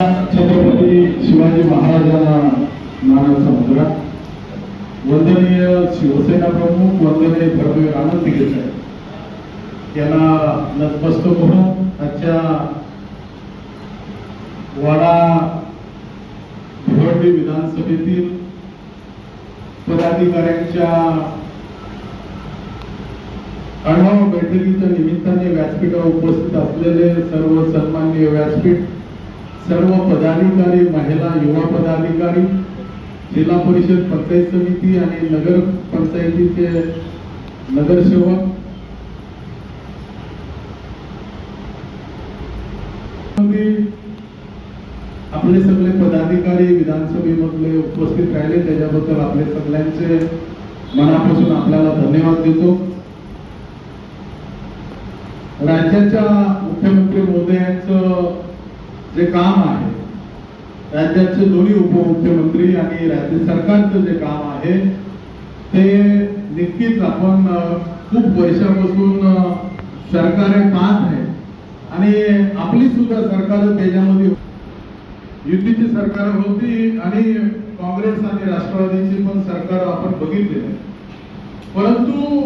छत्रपती शिवाजी महाराजांना मानाचा मुद्रा वंदनीय शिवसेना प्रमुख वंदनीय धर्मवीर आनंद दिघे साहेब. यांना नतमस्तक म्हणून आजच्या वाडा भिवंडी विधानसभेतील पदाधिकाऱ्यांच्या आढावा बैठकीच्या निमित्ताने व्यासपीठावर उपस्थित असलेले सर्व सन्माननीय व्यासपीठ सर्व पदाधिकारी महिला युवा पदाधिकारी जिल्हा परिषद पंचायत समिती आणि नगर पंचायतीचे नगरसेवक आपले सगळे पदाधिकारी विधानसभेमधले उपस्थित राहिले त्याच्याबद्दल आपले सगळ्यांचे मनापासून आपल्याला धन्यवाद देतो. राज्याच्या मुख्यमंत्री महोदयांचं जे काम आहे राज्याचे दोन्ही उपमुख्यमंत्री आणि राज्य सरकारचं जे काम आहे ते नक्कीच आपण खूप वर्षापासून सरकार सरकारे पाहत आहे आणि आपली सुद्धा सरकार त्याच्यामध्ये युतीची सरकार होती आणि काँग्रेस आणि राष्ट्रवादीची पण सरकार आपण बघितले. परंतु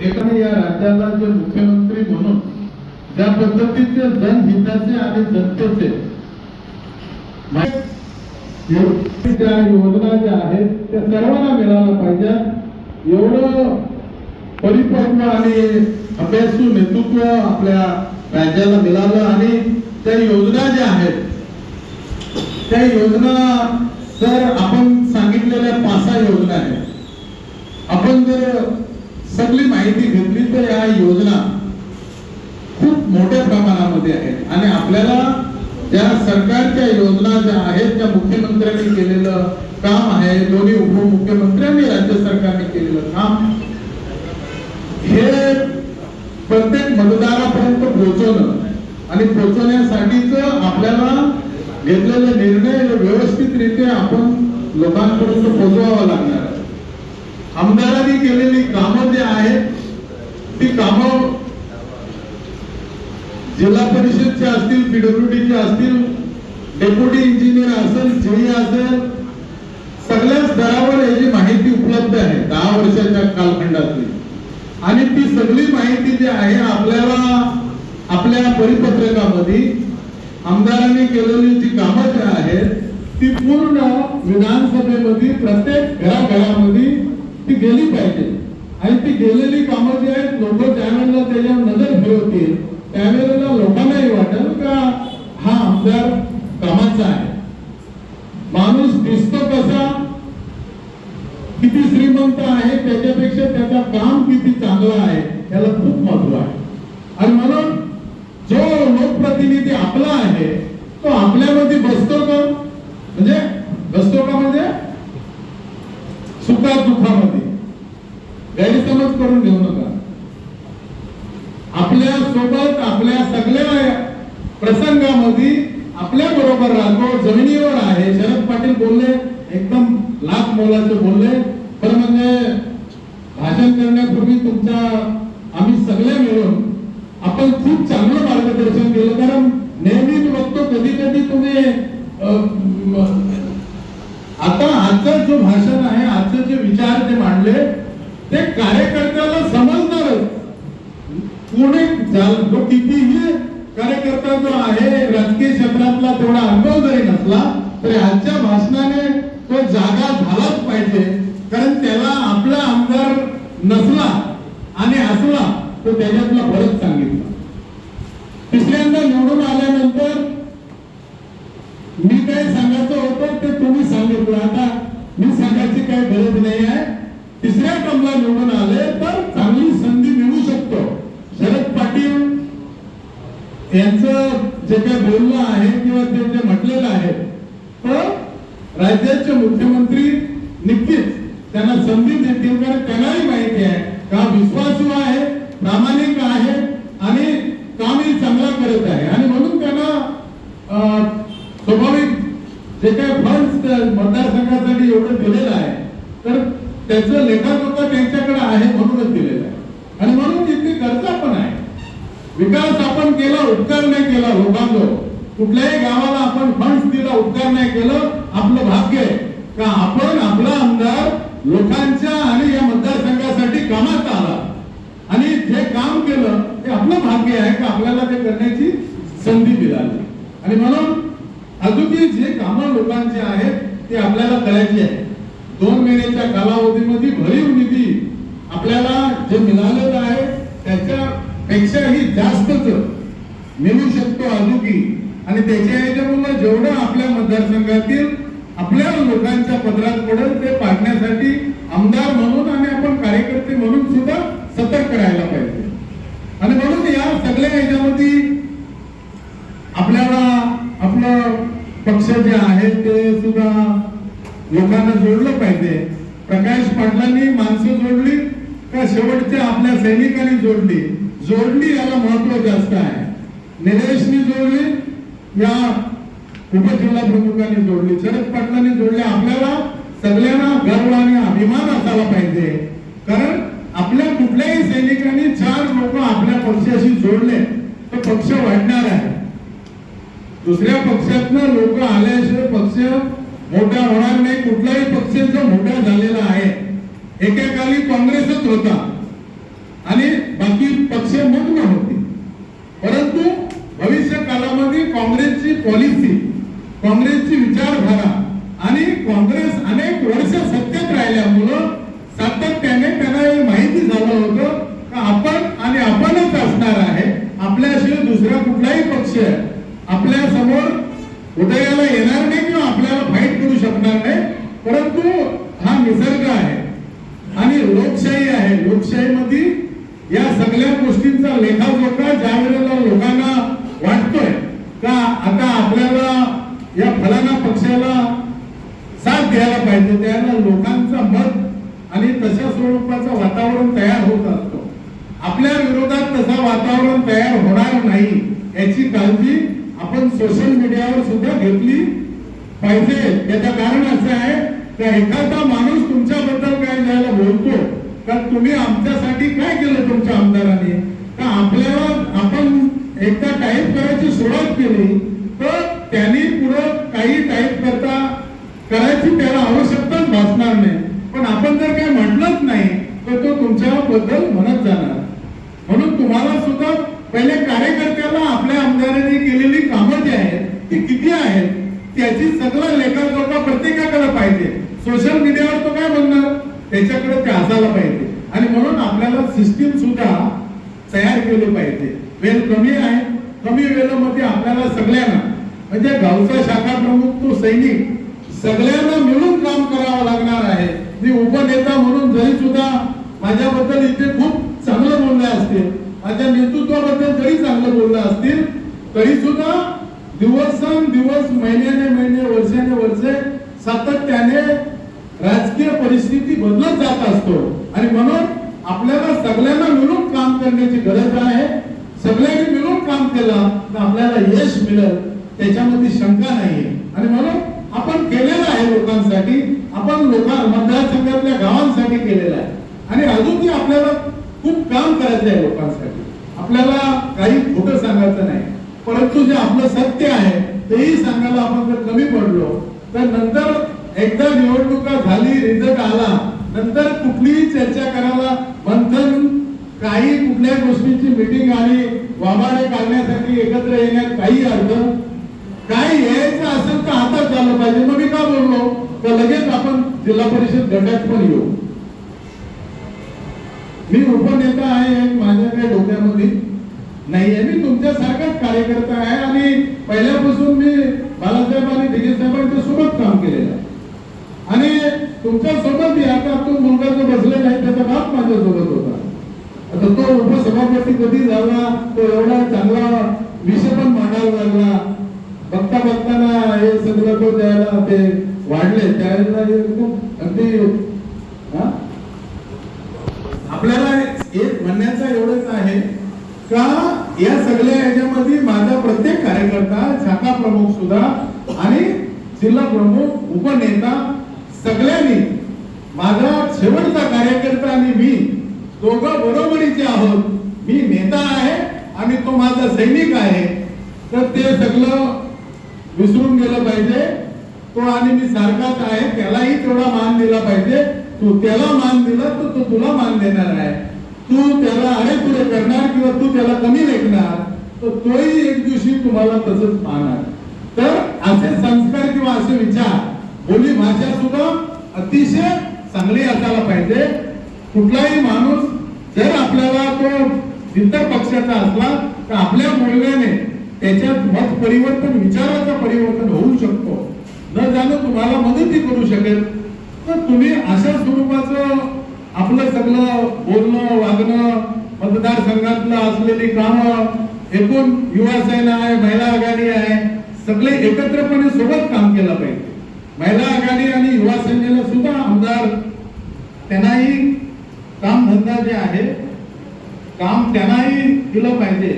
एकाने या राज्याला जे मुख्यमंत्री म्हणून ज्या पद्धतीचे जनहिताचे आणि जनतेचे ज्या योजना ज्या आहेत त्या सर्वांना मिळाल्या पाहिजे. एवढं परिपक्व आणि अभ्यासू नेतृत्व आपल्या राज्याला मिळालं आणि त्या योजना ज्या आहेत त्या योजना जर आपण सांगितलेल्या पाच सहा योजना आहेत आपण जर सगळी माहिती घेतली तर या योजना मोठ्या प्रमाणामध्ये आहेत आणि आपल्याला त्या सरकारच्या योजना ज्या आहेत त्या मुख्यमंत्र्यांनी केलेलं काम आहे दोन्ही उपमुख्यमंत्र्यांनी राज्य सरकारने केलेलं काम हे प्रत्येक मतदारापर्यंत पोहोचवणं आणि पोहोचवण्यासाठीच आपल्याला घेतलेले निर्णय व्यवस्थितरित्या आपण लोकांपर्यंत पोहोचवावा लागणार आहे. आमदारांनी केलेली कामं जी आहेत ती कामं जिल्हा परिषदचे असतील पीडब्ल्यूडीचे असतील डेप्युटी इंजिनियर असेल जेई असेल सगळ्या स्तरावर याची माहिती उपलब्ध आहे दहा वर्षाच्या कालखंडातली. आणि ती सगळी माहिती जी आहे आपल्याला आपल्या परिपत्रकामध्ये आमदारांनी केलेली जी कामं जी आहेत ती पूर्ण विधानसभेमध्ये प्रत्येक घराघरामध्ये ती गेली पाहिजे. आणि ती गेलेली कामं जी आहेत लोक ज्यावेळेला त्याच्या नजर ठेवतील त्यावेळेला लोकांनाही वाटेल का हा आमदार कामाचा आहे. माणूस दिसतो कसा? किती श्रीमंत आहे त्याच्यापेक्षा त्याचा काम किती चांगलं आहे याला खूप महत्त्व आहे. आणि म्हणून जो लोकप्रतिनिधी आपला आहे तो आपल्यामध्ये बसतो का? म्हणजे बसतो का म्हणजे? सुखा दुःखामध्ये. गैरसमज करून घेऊ नका. सोबत आपल्या सगळ्या प्रसंगामध्ये आपल्या बरोबर राहतो जमिनीवर आहे. शरद पाटील बोलले एकदम लाख मोलाचे बोलले. पण म्हणजे भाषण करण्यापूर्वी तुमच्या आम्ही सगळे मिळून आपण खूप चांगलं मार्गदर्शन केलं. कारण नेहमी बघतो कधी कधी तुम्ही आता आजचं जो भाषण आहे आजचं जे विचार ते मांडले ते कार्यकर्त्याला समज कोणी जो कितीही कार्यकर्ता जो आहे राजकीय क्षेत्रातला तेवढा अनुभव जरी नसला तरी आजच्या भाषणाने तो जागा झालाच पाहिजे. कारण त्याला आपला आमदार नसला आणि असला तो त्याच्यातला फरक यांचं जे काही बोलणं आहे किंवा ते जे म्हटलेलं आहे तर राज्याचे मुख्यमंत्री नक्कीच त्यांना संधी देतील कारण त्यांनाही माहिती आहे का विश्वासू आहे प्रामाणिक आहे आणि कामही चांगला करत आहे. आणि म्हणून त्यांना स्वाभाविक जे काही फंड मतदारसंघासाठी एवढं दिलेलं आहे. तर त्याचं लेखाजोखा त्यांच्याकडे आहे म्हणूनच दिले आहे आणि म्हणून तिथली गरजा पण आहे विकास आपण केला उपकार नाही केला लोकांचं कुठल्याही गावाला आपण फंड्स दिला उपकार नाही केलं आपलं भाग्य आहे. का आपण आपला आमदार लोकांच्या आणि या मतदारसंघासाठी कामात आला. आणि जे काम केलं ते आपलं भाग्य आहे का आपल्याला ते करण्याची संधी मिळाली. आणि म्हणून अजूनही जे कामं लोकांचे आहेत ते आपल्याला करायचे आहे दोन महिन्याच्या कालावधीमध्ये भरीव निधी आपल्याला जे मिळालेलं आहे त्याच्या पेक्षाही जास्तच मिळू शकतो अजुकी आणि त्याच्या ह्याच्यामुळे जेवढं आपल्या मतदारसंघातील आपल्या लोकांच्या पदरात पडेल ते पाडण्यासाठी आमदार म्हणून आणि आपण कार्यकर्ते म्हणून सुद्धा सतर्क राहायला पाहिजे. आणि म्हणून या सगळ्या याच्यामध्ये आपल्याला आपलं पक्ष जे आहे ते सुद्धा लोकांना जोडलं पाहिजे. प्रकाश पाटलांनी माणसं जोडली का शेवटच्या आपल्या सैनिकांनी जोडली? जोडणी याला महत्त्व जास्त आहे. निलेशनी जोडली या उपजिल्हा प्रमुखांनी जोडली. शरद पाटलांनी जोडले आपल्याला सगळ्यांना गर्व आणि अभिमान असायला पाहिजे. कारण आपल्या कुठल्याही सैनिकांनी चार लोक आपल्या पक्षाशी जोडले तर पक्ष वाढणार आहे. दुसऱ्या पक्षातनं लोक आल्याशिवाय पक्ष मोठा होणार नाही. कुठलाही पक्ष जो मोठा झालेला आहे. एकेकाली काँग्रेसच होता. आणि बाकी पक्ष मग्न होते परंतु भविष्य कालामध्ये काँग्रेसची पॉलिसी काँग्रेसची विचारधारा आणि काँग्रेस अनेक वर्ष सत्तेत राहिल्यामुळं सातत्याने त्यांना हे माहिती झालं होतं का आपण आणि आपणच असणार आहे. आपल्याशिवाय दुसरा कुठलाही पक्ष आपल्यासमोर उदयाला येणार नाही किंवा आपल्याला फाईट करू शकणार नाही परंतु हा निसर्ग आहे आणि लोकशाही आहे लोकशाहीमध्ये या सगळ्या गोष्टींचा लेखाजोखा ज्या वेळेला लोकांना वाटतोय का आता आपल्याला या फलाना पक्षाला साथ द्यायला पाहिजे त्याला लोकांचा मत आणि तशा स्वरूपाचं वातावरण तयार होत असतो आपल्या विरोधात तसं वातावरण तयार होणार नाही याची काळजी आपण सोशल मीडियावर सुद्धा घेतली पाहिजे त्याचं कारण असे आहे की एखादा माणूस तुमच्याबद्दल काय जायला बोलतो तर तुम्ही आमच्यासाठी काय केलं तुमच्या आमदारांनी? तर आपल्याला आपण एकदा टाईप करायची सुरुवात केली तर त्यांनी पुढं काही टाईप करता करायची त्याला आवश्यकताच भासणार नाही. पण आपण जर काही म्हटलंच नाही तर तो तुमच्याबद्दल म्हणत जाणार. म्हणून तुम्हाला सुद्धा पहिले कार्यकर्त्याला आपल्या आमदारांनी केलेली कामं जी आहेत ती किती आहेत त्याची सगळं लेखाजोखा प्रत्येकाकडे पाहिजे. सोशल मीडियावर तो काय म्हणणार त्याच्याकडे ते असायला पाहिजे. आणि म्हणून आपल्याला सिस्टीम सुद्धा तयार केली पाहिजे. वेळ कमी आहे. कमी वेळेमध्ये आपल्याला सगळ्यांना म्हणजे गावचा शाखा प्रमुख तो सैनिक सगळ्यांना मिळून काम करावं लागणार आहे. मी उपनेता म्हणून जरी सुद्धा माझ्याबद्दल इथे खूप चांगलं बोलले असतील माझ्या नेतृत्वाबद्दल जरी चांगलं बोललं असतील तरी सुद्धा दिवसन दिवस महिन्याने महिने वर्षाने वर्षे सातत्याने राजकीय परिस्थिती बदलत जात असतो. आणि म्हणून आपल्याला सगळ्यांना मिळून काम करण्याची गरज आहे. सगळ्यांनी मिळून काम केलं तर आपल्याला यश मिळेल त्याच्यामध्ये शंका नाहीये. आणि म्हणून आपण केलेलं आहे लोकांसाठी आपण लोकां मतदारसंघातल्या गावांसाठी केलेलं आहे. आणि अजूनही आपल्याला खूप काम करायचं आहे लोकांसाठी. आपल्याला काही खोटं सांगायचं नाही. परंतु जे आपलं सत्य आहे तेही सांगायला आपण जर कमी पडलो तर नंतर एकदा निवडणुका झाली रिझल्ट आला नंतर कुठलीही चर्चा करायला मंथन काही कुठल्या गोष्टीची मीटिंग आली वाबाडे काढण्यासाठी एकत्र येण्यात काही अर्थ काय यायचं असेल तर हातात झालं पाहिजे. मग मी का बोललो? तर लगेच आपण जिल्हा परिषद गटात पण येऊ. मी उपनेता आहे हे माझ्या काही डोक्यामध्ये. नाहीये मी तुमच्यासारखाच कार्यकर्ता आहे आणि पहिल्यापासून मी बाळासाहेब आणि दिगे साहेबांच्या सोबत काम केलेलं आहे. आणि तुमच्यासोबत मी आता तो मुलगा जो बसलेला आहे त्याचा बाप माझ्या सोबत होता. आता तो उपसभापती कधी झाला तो एवढा चांगला विषय पण मांडायला लागला. बघता बघताना हे सगळं तो द्यायला ते वाढले. त्यावेळेला अगदी हा? आपल्याला एक म्हणण्याचं एवढंच आहे का या सगळ्या याच्यामध्ये माझा प्रत्येक कार्यकर्ता शाखा प्रमुख सुद्धा आणि जिल्हा प्रमुख उपनेता सगळ्यांनी माझा शेवटचा कार्यकर्ता आणि मी दोघं बरोबरीचे आहोत. मी नेता आहे आणि तो माझा सैनिक आहे. तर ते सगळं विसरून गेलं पाहिजे. तो आणि मी सारखाच आहे त्यालाही तेवढा मान दिला पाहिजे. तू त्याला मान दिला तर तो तुला मान देणार आहे. तू त्याला अरे तुला करणार किंवा तू त्याला कमी तर तोही एक दिवशी तुम्हाला तसंच पाहणार. तर असे संस्कार किंवा असे विचार बोली भाषा सुद्धा अतिशय चांगली असायला पाहिजे. कुठलाही माणूस जर आपल्याला तो इतर पक्षाचा असला तर आपल्या बोलण्याने त्याच्यात मत परिवर्तन विचाराचं परिवर्तन होऊ शकतो. न जाणं तुम्हाला मदतही करू शकेल. तर तुम्ही अशा स्वरूपाचं आपलं सगळं बोलणं वागणं मतदारसंघातलं असलेली कामं एकूण युवा सेना आहे महिला आघाडी आहे सगळे एकत्रपणे सोबत काम केलं पाहिजे. महिला आघाडी आणि युवा सेनेला सुद्धा आमदार त्यांनाही कामधंदा जे आहे काम त्यांनाही दिलं पाहिजे.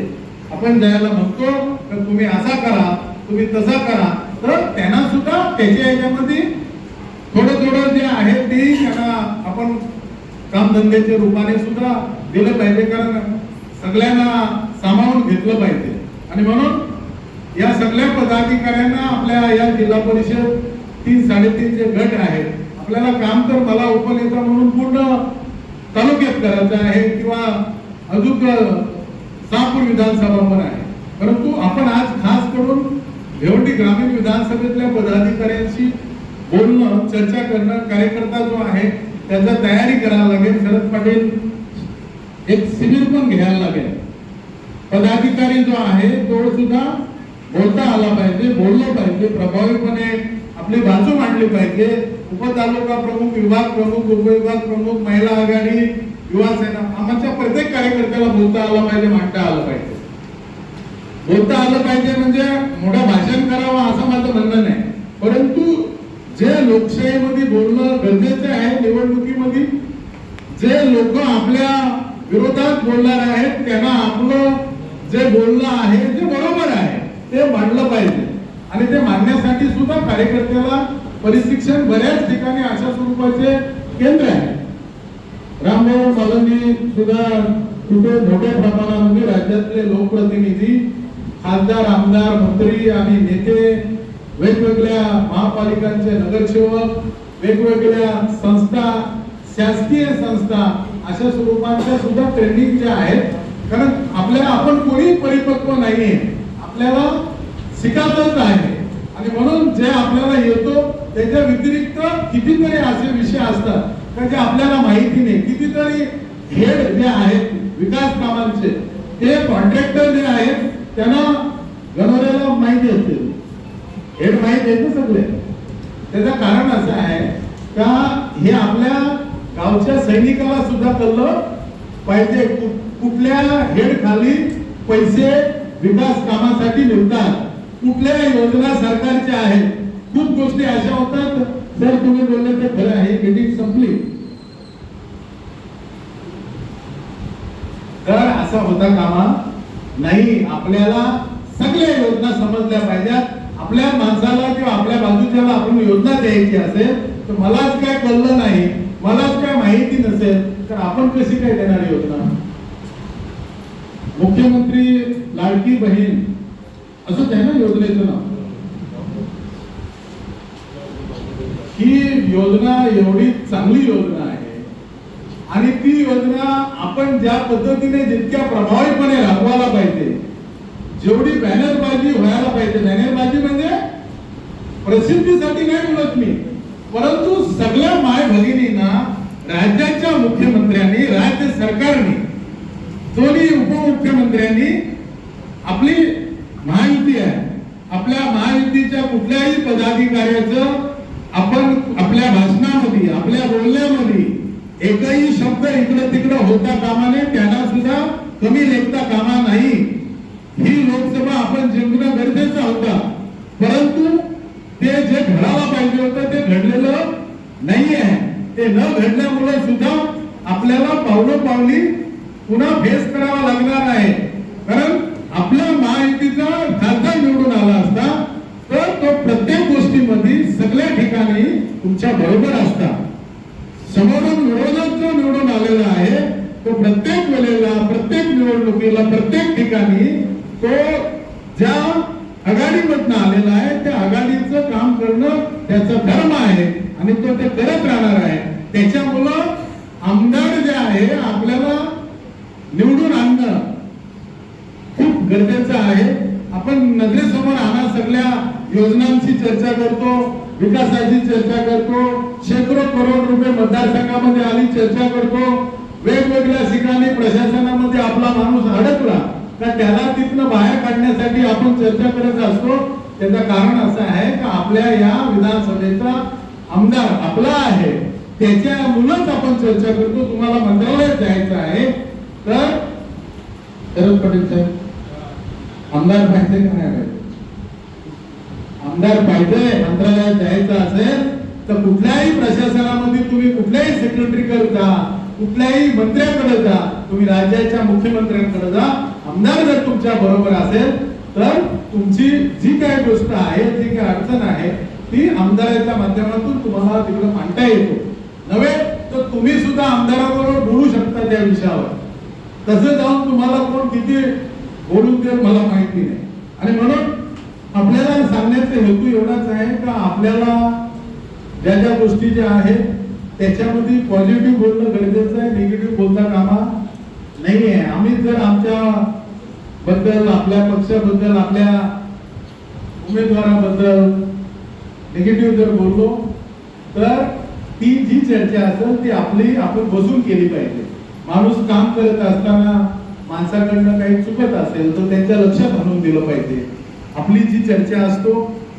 आपण ज्याला म्हणतो तर तुम्ही असा करा तुम्ही तसा करा तर त्यांना सुद्धा त्याच्या याच्यामध्ये थोडं थोडं जे आहे ते त्यांना आपण कामधंद्याच्या रूपाने सुद्धा दिलं पाहिजे. कारण सगळ्यांना सामावून घेतलं पाहिजे. आणि म्हणून या सगळ्या पदाधिकाऱ्यांना आपल्या या जिल्हा परिषद तीन साडेतीनचे गट आहेत. आपल्याला काम तर मला उपनेता म्हणून पूर्ण तालुक्यात करायचं आहे किंवा अजून सापूर विधानसभा पण आहे. परंतु आपण आज खास करून भिवंडी ग्रामीण विधानसभेतल्या पदाधिकाऱ्यांशी बोलणं चर्चा करणं कार्यकर्ता जो आहे त्याचा तयारी करायला लागेल. शरद पाटील एक शिबिर पण घ्यायला लागेल. पदाधिकारी जो आहे तो सुद्धा बोलता आला पाहिजे बोललो पाहिजे. प्रभावीपणे आपली बाजू मांडली पाहिजे. उपतालुका प्रमुख विभाग प्रमुख उपविभाग प्रमुख महिला आघाडी युवा सेना आमच्या प्रत्येक कार्यकर्त्याला बोलता आलं पाहिजे मांडता आलं पाहिजे. बोलता आलं पाहिजे म्हणजे मोठं भाषण करावं असं माझं म्हणणं नाही. परंतु जे लोकशाहीमध्ये बोलणं गरजेचं आहे निवडणुकीमध्ये जे लोक आपल्या विरोधात बोलणार आहेत त्यांना आपलं जे बोलणं आहे ते बरोबर आहे ते मांडलं पाहिजे. आणि ते मांडण्यासाठी सुद्धा कार्यकर्त्याला परिशिक्षण बऱ्याच ठिकाणी अशा स्वरूपाचे केंद्र आहे. रामभाऊ मालनी सुद्धा कुठे मोठ्या प्रमाणामध्ये राज्यातले लोकप्रतिनिधी खासदार आमदार मंत्री आणि नेते वेगवेगळ्या महापालिकांचे नगरसेवक वेगवेगळ्या संस्था शासकीय संस्था अशा स्वरूपांच्या सुद्धा ट्रेनिंग ज्या आहेत कारण आपल्याला आपण कोणी परिपक्व नाहीये. आपल्याला शिकायचंच आहे. आणि म्हणून जे आपल्याला येतो त्याच्या व्यतिरिक्त कितीतरी असे विषय असतात का जे आपल्याला माहिती नाही. कितीतरी हेड जे आहेत विकास कामांचे ते कॉन्ट्रॅक्टर जे आहेत त्यांना गणवऱ्याला माहिती असते. हेड माहिती आहे ना सगळे? त्याचं कारण असं आहे का हे आपल्या गावच्या सैनिकाला सुद्धा कळलं पाहिजे. कुठल्या हेड खाली पैसे विकास कामासाठी मिळतात? कुठल्या योजना सरकारच्या आहेत? खूप गोष्टी अशा होतात. जर तुम्ही बोलले ते खरं आहे. मीटिंग संपली. तर असा होता कामा. नाही आपल्याला सगळ्या योजना समजल्या पाहिजेत. आपल्या माणसाला किंवा आपल्या बाजूच्याला आपण योजना द्यायची असेल तर मलाच काय कळलं नाही मलाच काय माहिती नसेल तर आपण कशी काय देणार योजना? मुख्यमंत्री लाडकी बहीण असंच आहे ना योजनेचं नाव. ही योजना एवढी चांगली योजना आहे. आणि ती योजना आपण ज्या पद्धतीने जितक्या प्रभावीपणे राबवायला पाहिजे जेवढी बॅनरबाजी व्हायला पाहिजे. बॅनरबाजी म्हणजे प्रसिद्धीसाठी नाही बोलत मी परंतु सगळ्या माय भगिनींना राज्याच्या मुख्यमंत्र्यांनी राज्य सरकारने दोन्ही उपमुख्यमंत्र्यांनी आपली महायुती आहे. आपल्या महायुतीच्या कुठल्याही पदाधिकाऱ्याचं आपण आपल्या भाषणामध्ये आपल्या बोलण्यामध्ये एकही शब्द इकडं तिकडं होता कामा नये त्यांना सुद्धा कमी लेखता कामा नाही. ही लोकसभा आपण जिंकणं गरजेचं होता. परंतु ते जे घडायला पाहिजे होतं ते घडलेलं नाही आहे ते न घडल्यामुळे सुद्धा आपल्याला पावलं पावली पुन्हा फेस करावा लागणार आहे कारण आपल्या महायुतीचा खासदार निवडून आला असता तर तो प्रत्येक गोष्टीमध्ये सगळ्या ठिकाणी तुमच्या बरोबर असता. समोरून विरोधक जो निवडून आलेला आहे तो प्रत्येक वेळेला प्रत्येक निवडणुकीला प्रत्येक ठिकाणी तो ज्या आघाडीमधनं आलेला आहे त्या आघाडीचं काम करणं त्याचा धर्म आहे आणि तो ते करत राहणार आहे. त्याच्यामुळं आमदार जे आहे आपल्याला निवडून आणणं खूप गरजेचं आहे. आपण नजरेसमोर आणा सगळ्या योजनांची चर्चा करतो विकासाची चर्चा करतो शेकडो करोड रुपये मतदारसंघामध्ये आली चर्चा करतो. वेगवेगळ्या ठिकाणी प्रशासनामध्ये आपला माणूस अडकला तर त्याला तिथनं बाहेर काढण्यासाठी आपण चर्चा करत असतो. त्याचं कारण असं आहे का आपल्या या विधानसभेचा आमदार आपला आहे त्याच्यामुळंच आपण चर्चा करतो. तुम्हाला मंत्रालयात जायचं आहे. तर शरद पटेल साहेब आमदार पाहिजे का नाही पाहिजे? आमदार पाहिजे मंत्रालयात जायचं असेल तर कुठल्याही प्रशासनामध्ये तुम्ही कुठल्याही सेक्रेटरी जा कुठल्याही मंत्र्याकडे जा तुम्ही राज्याच्या मुख्यमंत्र्यांकडे जा. आमदार जर तुमच्या बरोबर असेल तर तुमची जी काही गोष्ट आहे जी काही अडचण आहे ती आमदाराच्या माध्यमातून तुम्हाला तिकडे मांडता येतो. नव्हे तर तुम्ही सुद्धा आमदाराबरोबर बोलू शकता त्या विषयावर. तसं जाऊन तुम्हाला कोण किती बोलून देईल मला माहिती नाही. आणि म्हणून आपल्याला सांगण्याचा हेतू एवढाच आहे का आपल्याला ज्या ज्या गोष्टी ज्या आहेत त्याच्यामध्ये पॉझिटिव्ह बोलणं गरजेचं आहे निगेटिव्ह बोलता कामा नाही आहे आम्ही जर आमच्या बद्दल आपल्या पक्षाबद्दल आपल्या उमेदवाराबद्दल निगेटिव्ह जर बोललो तर ती जी चर्चा असेल ती आपली आपण बसून केली पाहिजे. माणूस काम करत असताना माणसाकडनं काही चुकत असेल तर त्यांच्या लक्षात आणून दिलं पाहिजे. आपली जी चर्चा असतो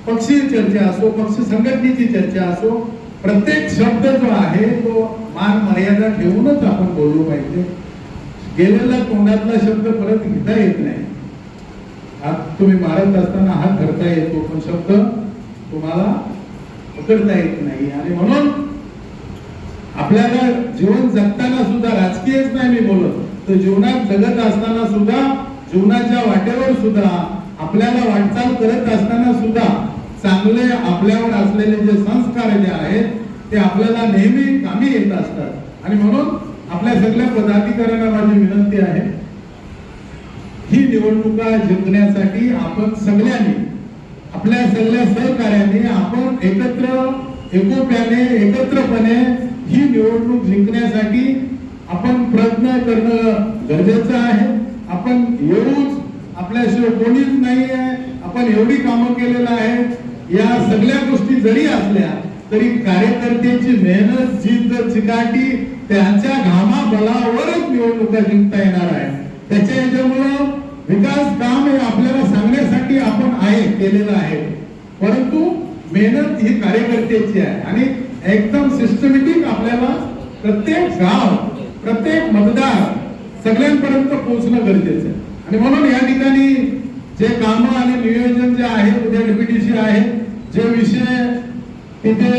पक्षी चर्चा असो पक्ष संघटनेची चर्चा असो प्रत्येक शब्द जो आहे तो मान मर्यादा ठेवूनच आपण बोललो पाहिजे. गेलेला तोंडातला शब्द परत घेता येत नाही. हात तुम्ही मारत असताना हात धरता येतो पण शब्द तुम्हाला पकडता येत नाही. आणि म्हणून आपल्याला जीवन जगताना सुद्धा राजकीयच नाही मी बोलत. तर जीवनात जगत असताना सुद्धा जीवनाच्या वाटेवर सुद्धा आपल्याला वाटचाल करत असताना सुद्धा चांगले आपल्यावर असलेले जे संस्कार जे आहेत ते आपल्याला नेहमी कामी येत असतात. आणि म्हणून आपल्या सगळ्या पदाधिकाऱ्यांना माझी विनंती आहे. ही निवडणुका जिंकण्यासाठी आपण सगळ्यांनी आपल्या सगळ्या सहकार्यांनी आपण एकत्र एकोप्याने एकत्रपणे ही निवडणूक जिंकण्यासाठी आपण प्रयत्न करणं गरजेचं आहे. आपण येऊच आपल्याशिवाय कोणीच नाही आहे आपण एवढी कामं केलेलं आहे या सगळ्या गोष्टी जरी असल्या तरी कार्यकर्त्यांची मेहनत जीत जर चिकाटी त्यांच्या घामा बलावरच निवडणुका जिंकता येणार आहे त्याच्या याच्यामुळं विकास काम हे आपल्याला सांगण्यासाठी आपण आहे केलेलं आहे. परंतु मेहनत ही कार्यकर्त्याची आहे. आणि एकदम सिस्टमॅटिक आपल्याला प्रत्येक गाव प्रत्येक मतदार सगळ्यांपर्यंत पोहोचणं गरजेचं आहे. आणि म्हणून या ठिकाणी जे कामं आणि नियोजन जे आहे उद्या डीपीटीसी आहे जे विषय तिथे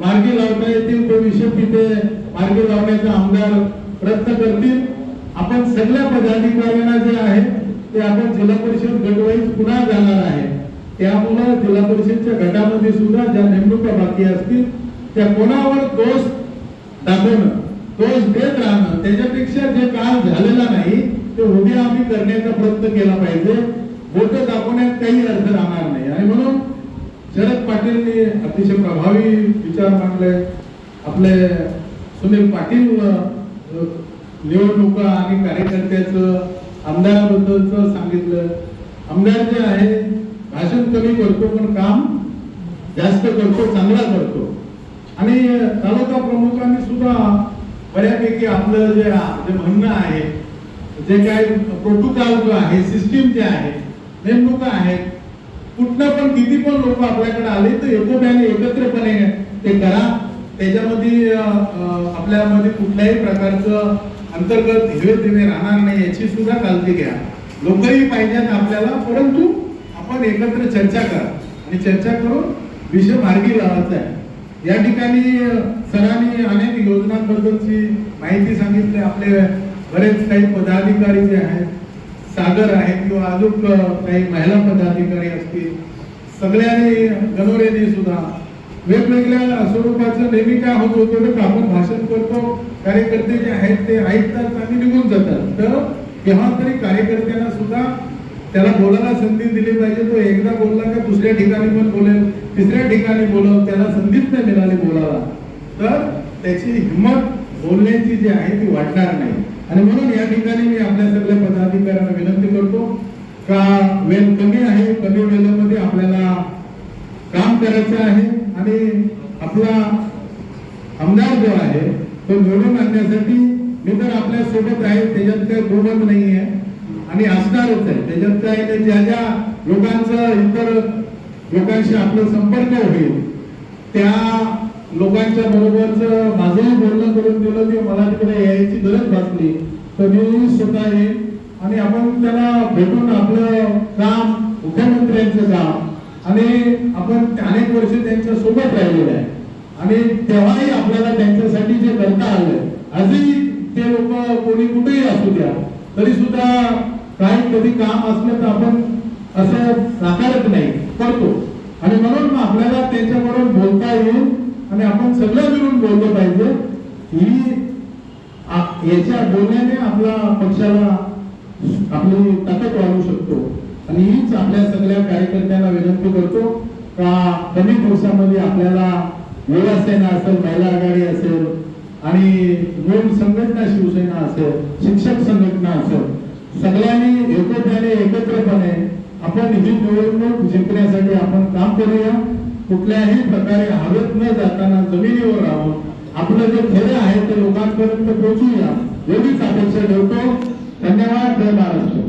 मार्गी लावता येतील तो विषय तिथे मार्गी लावण्याचा आमदार प्रयत्न करतील. आपण सगळ्या पदाधिकाऱ्यांना जे आहे ते आपण जिल्हा परिषद गटवाईज पुन्हा जाणार आहे. त्यामुळं जिल्हा परिषदच्या गटामध्ये सुद्धा ज्या नेमणुका बाकी असतील त्या कोणावर दोष दाखवणं दोष देत राहणं त्याच्यापेक्षा जे काम झालेला नाही ते उद्या आम्ही करण्याचा प्रयत्न केला पाहिजे. बोट दाखवण्यात काही अर्थ राहणार नाही. आणि म्हणून शरद पाटीलनी अतिशय प्रभावी विचार मांडले. आपले सुनील पाटील निवडणुका आणि कार्यकर्त्याचं आमदाराबद्दलच सांगितलं. आमदार जे आहे भाषण कमी करतो पण काम जास्त करतो चांगला करतो. आणि तालुका प्रमुखांनी सुद्धा बऱ्यापैकी आपलं जे जे म्हणणं आहे जे काय प्रोटोकॉल जो आहे सिस्टीम जे आहे नेमणुका आहेत कुठनं पण किती पण लोक आपल्याकडे आले तर एकोप्याने एकत्रपणे ते करा. त्याच्यामध्ये आपल्यामध्ये कुठल्याही प्रकारचं अंतर्गत हिवे दिवे राहणार नाही याची सुद्धा काळजी घ्या. लोकही पाहिजेत आपल्याला परंतु आपण एकत्र चर्चा करा. आणि चर्चा करून विषय मार्गी लावायचा आहे. या ठिकाणी सरांनी अनेक योजनांबद्दलची माहिती सांगितली. आपले बरेच काही पदाधिकारी जे आहेत सागर आहेत किंवा अजून काही महिला पदाधिकारी असतील. सगळ्यांनी गणोरेने सुद्धा. वेगवेगळ्या स्वरूपाचं नेहमी काय होत होतं तर आपण भाषण करतो. कार्यकर्ते जे आहेत ते ऐकतात आणि निघून जातात. तर केव्हा तरी कार्यकर्त्यांना सुद्धा त्याला बोलायला संधी दिली पाहिजे. तो एकदा बोलला का दुसऱ्या ठिकाणी पण बोलेल तिसऱ्या ठिकाणी बोलव त्याला संधीच नाही मिळाली बोलायला. तर त्याची हिंमत बोलण्याची जी आहे ती वाढणार नाही. आणि म्हणून या ठिकाणी मी आपल्या सगळ्या पदाधिकाऱ्यांना विनंती करतो का वेळ कमी आहे कमी वेळेमध्ये आपल्याला काम करायचं आहे. आणि आपला आमदार जो आहे तो निवडून आणण्यासाठी मी तर आपल्यासोबत आहे त्याच्यात काही गोमत नाही आहे आणि असणारच आहे. त्याच्यात काय ज्या ज्या लोकांचं इतर लोकांशी आपलं संपर्क होईल त्या लोकांच्या बरोबरच माझंही बोलणं करून दिलं की मला तिकडे यायची गरज भासली तर मी स्वतः येईल आणि आपण त्याला भेटून आपलं काम मुख्यमंत्र्यांचं काम आणि आपण अनेक वर्ष त्यांच्यासोबत राहिलेलं आहे. आणि तेव्हाही आपल्याला त्यांच्यासाठी जे करता आलं आजही ते लोक कोणी कुठेही असू द्या तरी सुद्धा काही कधी काम असलं तर आपण असं नाकारत नाही करतो. आणि म्हणून मग आपल्याला त्यांच्याबरोबर बोलता येईल आणि आपण सगळं मिळून बोललं पाहिजे. ही याच्या बोलण्याने आपला पक्षाला आपली ताकद वाढवू शकतो. आणि हीच आपल्या सगळ्या कार्यकर्त्यांना विनंती करतो का कमी दिवसामध्ये आपल्याला युवासेना असेल महिला आघाडी असेल आणि मूळ संघटना शिवसेना असेल शिक्षक संघटना असेल सगळ्यांनी एकोप्याने एकत्रपणे आपण ही निवडणूक जिंकण्यासाठी आपण काम करूया. कुठल्याही प्रकारे हवेत न जाताना जमिनीवर राहून आपलं जे खरं आहे ते लोकांपर्यंत पोहोचूया एवढीच अपेक्षा ठेवतो. धन्यवाद जय महाराष्ट्र.